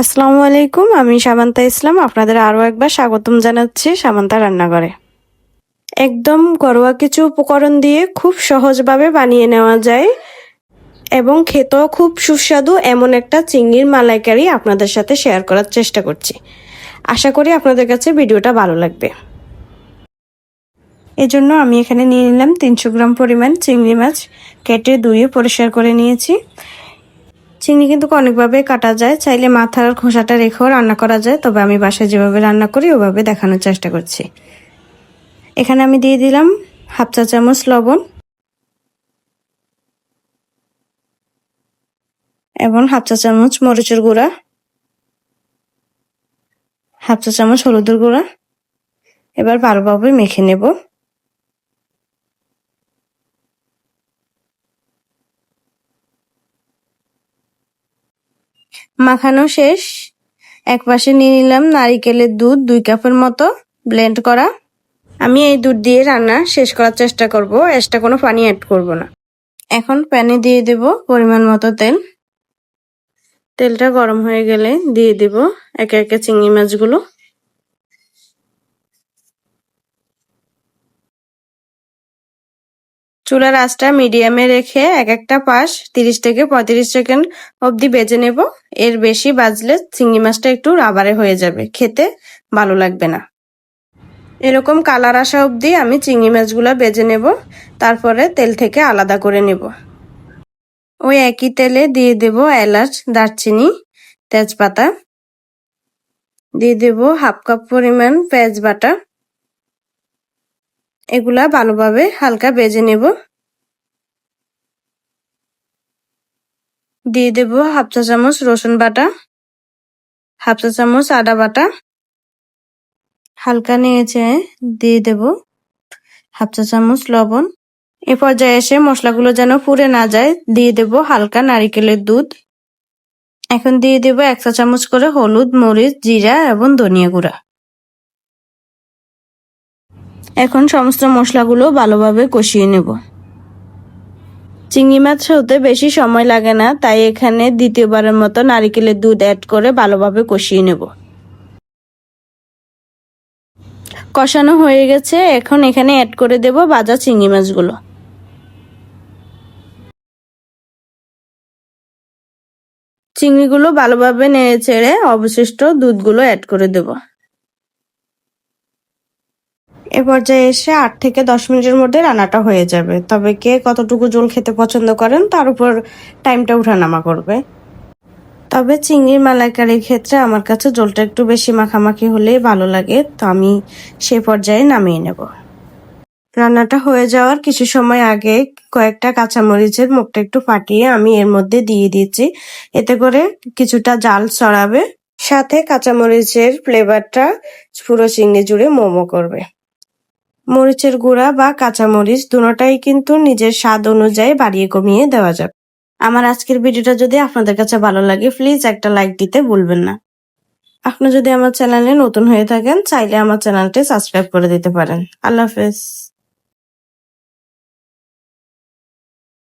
আসসালামু আলাইকুম, আমি সামান্তা ইসলাম, আপনাদের আরও একবার স্বাগতম জানাচ্ছি সামান্তা রান্নাঘরে। একদম ঘরোয়া কিছু উপকরণ দিয়ে খুব সহজভাবে বানিয়ে নেওয়া যায় এবং খেতেও খুব সুস্বাদু এমন একটা চিংড়ির মালাইকারি আপনাদের সাথে শেয়ার করার চেষ্টা করছি। আশা করি আপনাদের কাছে ভিডিওটা ভালো লাগবে। এজন্য আমি এখানে নিয়ে নিলাম তিনশো গ্রাম পরিমাণ চিংড়ি মাছ। কেটে ধুয়ে পরিষ্কার করে নিয়েছি। চিংড়ি কিন্তু অনেকভাবে কাটা যায়। চাইলে মাথার খোসাটা রেখেও রান্না করা যায়। তবে আমি বাসায় যেভাবে রান্না করি, ওভাবে দেখানোর চেষ্টা করছি। এখানে আমি দিয়ে দিলাম হাফ চা চামচ লবণ এবং হাফ চা চামচ মরিচের গুঁড়া, হাফ চা চামচ হলুদের গুঁড়া। এবার ভালোভাবে মেখে নেব। মাখানো শেষ। এক পাশে নিয়ে নিলাম নারিকেলের দুধ দুই কাপের মতো ব্লেন্ড করা। আমি এই দুধ দিয়ে রান্না শেষ করার চেষ্টা করব, এক্সট্রা কোনো পানি অ্যাড করব না। এখন প্যানে দিয়ে দেব পরিমাণ মতো তেল। তেলটা গরম হয়ে গেলে দিয়ে দেব একে একে চিংড়ি মাছগুলো। চুলার আঁচটা মিডিয়ামে রেখে এক একটা পাশ তিরিশ থেকে পঁয়ত্রিশ সেকেন্ড অবধি বেজে নেব। এর বেশি বাজলে চিংড়ি মাছটা একটু রাবারে হয়ে যাবে। খেতে ভালো লাগবে না। এরকম কালার আসা অবধি আমি চিংড়ি মাছগুলো বেজে নেব। তারপরে তেল থেকে আলাদা করে নেব। ওই একই তেলে দিয়ে দেব এলাচ, দারচিনি, তেজপাতা। দিয়ে দেব হাফ কাপ পরিমাণ পেঁয়াজ বাটা। এগুলা ভালোভাবে হালকা বেজে নেব। দিয়ে দেব হাফ চা চামচ রসুন বাটা, হাফ চা চামচ আদা বাটা। হালকা নিয়েছে দিয়ে দেব হাফ চা চামচ লবণ। এ পর্যায়ে এসে মশলাগুলো যেন পুড়ে না যায়, দিয়ে দেব হালকা নারিকেলের দুধ। এখন দিয়ে দেব এক চা চামচ করে হলুদ, মরিচ, জিরা এবং ধনিয়া গুঁড়া। এখন সমস্ত মশলাগুলো ভালোভাবে কষিয়ে নেব। চিংড়ি মাছ হতে বেশি সময় লাগে না, তাই এখানে দ্বিতীয়বারের মতো নারিকেলের দুধ অ্যাড করে ভালোভাবে কষিয়ে নেব। কষানো হয়ে গেছে, এখন এখানে অ্যাড করে দেব ভাজা চিংড়ি মাছগুলো। চিংড়িগুলো ভালোভাবে নেড়ে ছেড়ে অবশিষ্ট দুধগুলো অ্যাড করে দেব। এ পর্যায়ে এসে আট থেকে দশ মিনিটের মধ্যে রান্নাটা হয়ে যাবে। তবে কে কতটুকু জল খেতে পছন্দ করেন, তার উপর টাইমটা উঠানামা করবে। তবে চিংড়ির মালাইকারির ক্ষেত্রে আমার কাছে জলটা একটু বেশি মাখামাখি হলেই ভালো লাগে, তো আমি সে পর্যায়ে নামিয়ে নেব। রান্নাটা হয়ে যাওয়ার কিছু সময় আগে কয়েকটা কাঁচামরিচের মুখটা একটু ফাটিয়ে আমি এর মধ্যে দিয়ে দিচ্ছি। এতে করে কিছুটা জাল ছড়াবে, সাথে কাঁচামরিচের ফ্লেভারটা পুরো চিংড়ি জুড়ে মোমো করবে। মরিচের গুঁড়া বা কাঁচামরিচ দুটাই কিন্তু নিজের স্বাদ অনুযায়ী বাড়িয়ে কমিয়ে দেওয়া যাবে আমার আজকের ভিডিওটা যদি আপনাদের কাছে ভালো লাগে প্লিজ একটা লাইক দিতে ভুলবেন না। আপনি যদি আমার চ্যানেলে নতুন হয়ে থাকেন, চাইলে আমার চ্যানেলটি সাবস্ক্রাইব করে দিতে পারেন। আল্লাহ হাফেজ।